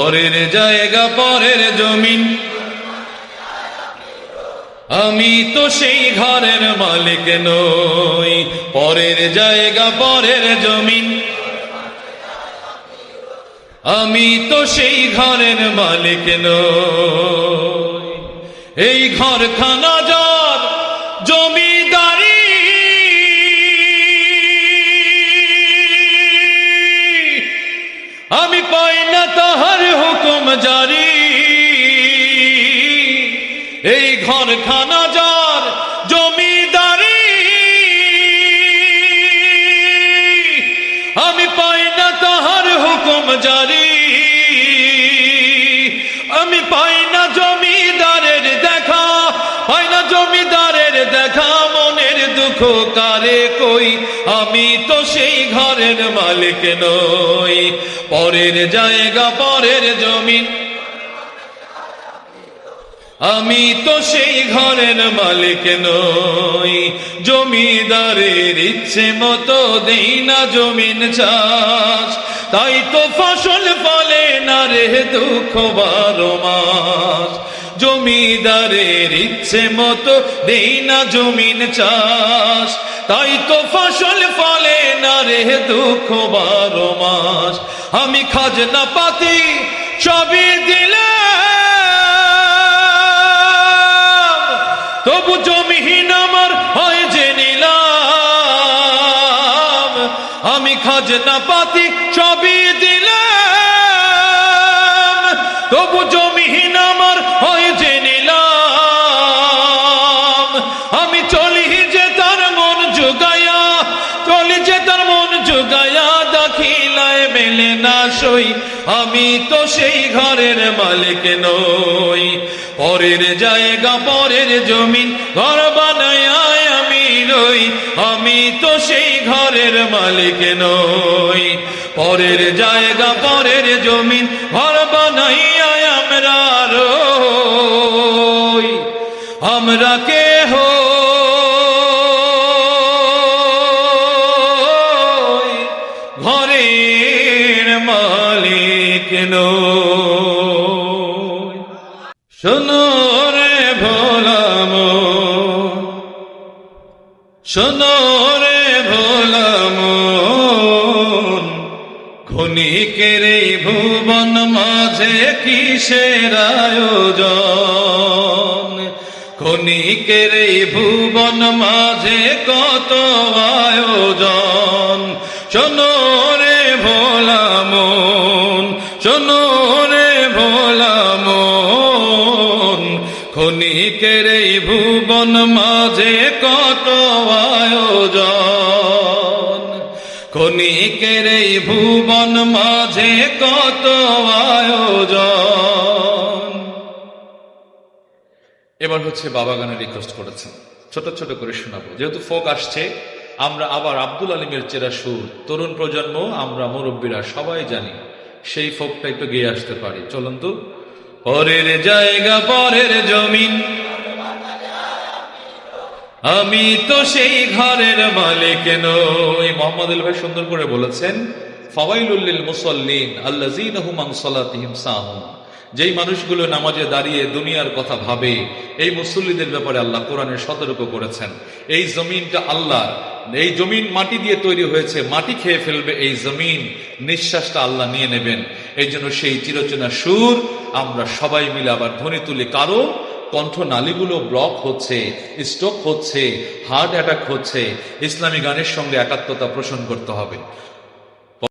পরের জায়গা, পরের জমিন। আমি তো সেই ঘরের মালিক নই। পরের জায়গা, পরের জমিন। আমি তো সেই ঘরের মালিক নই। এই ঘরখানা জারি এই ঘরখানা যার জমিদারি। আমি পাই না তাহার হুকুম জারি। আমি পাই না জমিদারের দেখা, পাই না জমিদারের দেখা, মনের দুঃখ কারে কই? আমি তো সেই ঘরের মালিক নই। পরের জায়গা, পরের জমিন। আমি তো সেই ঘরের মালিক নই। জমিদারের ইচ্ছে মতো দেই না জমিন চাষ। তাই তো ফসল ফলে না রে দুঃখ বারো মাস। জমিদারের ইচ্ছে মতো দেই না জমিন চাষ। তাই তো ফসল ফলে না রে দুঃখ বারো মাস। আমি খাজনা পাতি সবই দিলাম। তবু জমিহীন আমার হয় যে নিলাম। আমি খাজনা পাতি সবই দিলাম। তবু জমিহীন আমি চলি যে তার মন জুগায়া, চলি যে তার মন জুগায়া, দাখিলায় মেলে না সই। আমি তো সেই ঘরের মালিক নই। পরের জায়গা, পরের জমিন, ঘর বানায় আমি রই। আমি তো সেই ঘরের মালিক নই। পরের জায়গা, পরের জমিন, ঘর বানাইয়া আমরা রই। আমরা কে হো শোনো রে ভোলাম, শোনো রে ভোলাম ক্ষণিকের এই ভুবন মাঝে কিসের আয়োজন? ক্ষণিকের এই ভুবন মাঝে কত আয়োজন? শোনো ক্ষণিকের এই ভুবন মাঝে কত আয়োজন? ক্ষণিকের এই ভুবন মাঝে কত আয়োজন? এবার হচ্ছে বাবা গানে রিকোয়েস্ট করেছেন। ছোট ছোট করে শোনাবো। যেহেতু ফোক আসছে, আমরা আবার আব্দুল আলিমের চেরা সুর, তরুণ প্রজন্ম, আমরা মুরব্বীরা সবাই জানি, সেই ফোকটা একটু গেয়ে আসতে পারি। চলুন তো পরের জায়গা, পরের জমিন। আমি তো সেই ঘরের মালিক নই। মোহাম্মদ ভাই সুন্দর করে বলেছেন মুসল্লিন সালাতিহিম যেই মানুষগুলো নামাজে দাঁড়িয়ে দুনিয়ার কথা ভাবে, এই মুসল্লিদের ব্যাপারে আল্লাহ কোরআনে সতর্ক করেছেন। এই জমিনটা আল্লাহ এই জমিন মাটি দিয়ে তৈরি হয়েছে, মাটি খেয়ে ফেলবে এই জমিন। নিঃশ্বাসটা আল্লাহ নিয়ে নেবেন। এই জন্য সেই চিরচেনা সুর আমরা সবাই মিলে আবার ধ্বনি তুলি। কারণ কণ্ঠনালীগুলো ব্লক হচ্ছে, স্ট্রোক হচ্ছে, হার্ট অ্যাটাক হচ্ছে। ইসলামী গানের সঙ্গে একাত্মতা পোষণ করতে হবে।